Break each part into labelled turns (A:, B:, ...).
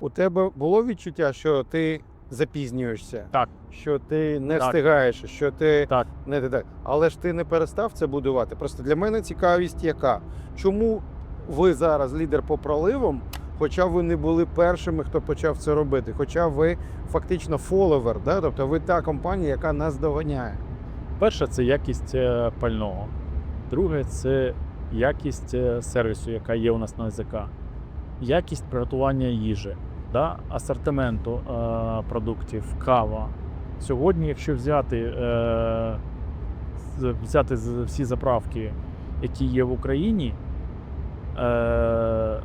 A: У тебе було відчуття, що ти запізнюєшся,
B: Так.
A: що ти не
B: Так.
A: встигаєш, що ти
B: Так.
A: не ти так. Але ж ти не перестав це будувати. Просто для мене цікавість яка? Чому ви зараз лідер по проливам, хоча ви не були першими, хто почав це робити? Хоча ви фактично фоловер, да? тобто ви та компанія, яка нас доганяє.
B: Перше, це якість е, пального. Друге, це якість е, сервісу, яка є у нас на язика. Якість приготування їжі, да? асортименту е, продуктів, кава. Сьогодні, якщо взяти, е, взяти всі заправки, які є в Україні, е,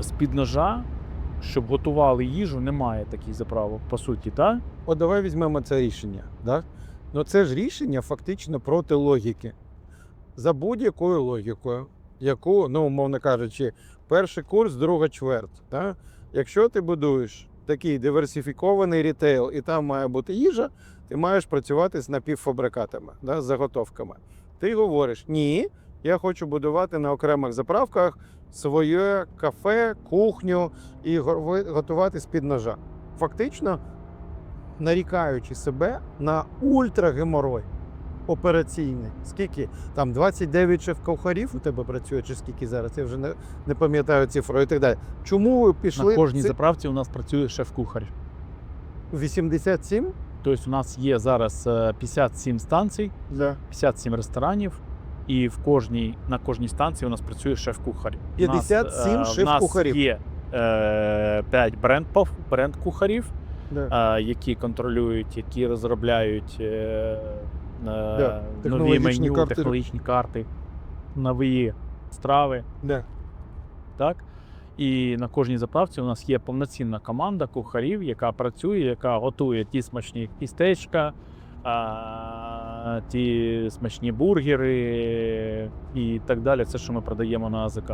B: з-під ножа, щоб готували їжу, немає таких заправок, по суті, так?
A: От давай візьмемо це рішення. Да? Ну це ж рішення фактично проти логіки. За будь-якою логікою, яку, ну, умовно кажучи, перший курс, друга чверть. Да? Якщо ти будуєш такий диверсифікований рітейл, і там має бути їжа, ти маєш працювати з напівфабрикатами, да? з заготовками. Ти говориш, ні, я хочу будувати на окремих заправках своє кафе, кухню і готувати з-під ножа. Фактично, нарікаючи себе на ультрагеморой операційний. Скільки там 29 шеф-кухарів у тебе працює, чи скільки зараз? Я вже не, не пам'ятаю цифру і так далі. Чому ви пішли
B: На кожній
A: Це
B: заправці у нас працює шеф-кухар.
A: 87?
B: Тобто у нас є зараз е, 57 станцій,
A: Да.
B: 57 ресторанів, і в кожній, на кожній станції у нас працює шеф-кухар. У нас,
A: 57
B: е,
A: шеф-кухарів.
B: У нас є е, 5 бренд, бренд е, які контролюють, які розробляють е, е, нові меню,
A: карти.
B: технологічні карти, нові страви.
A: Да.
B: так? І на кожній заправці у нас є повноцінна команда кухарів, яка працює, яка готує ті смачні тістечка, а, ті смачні бургери і так далі. Це, що ми продаємо на АЗК.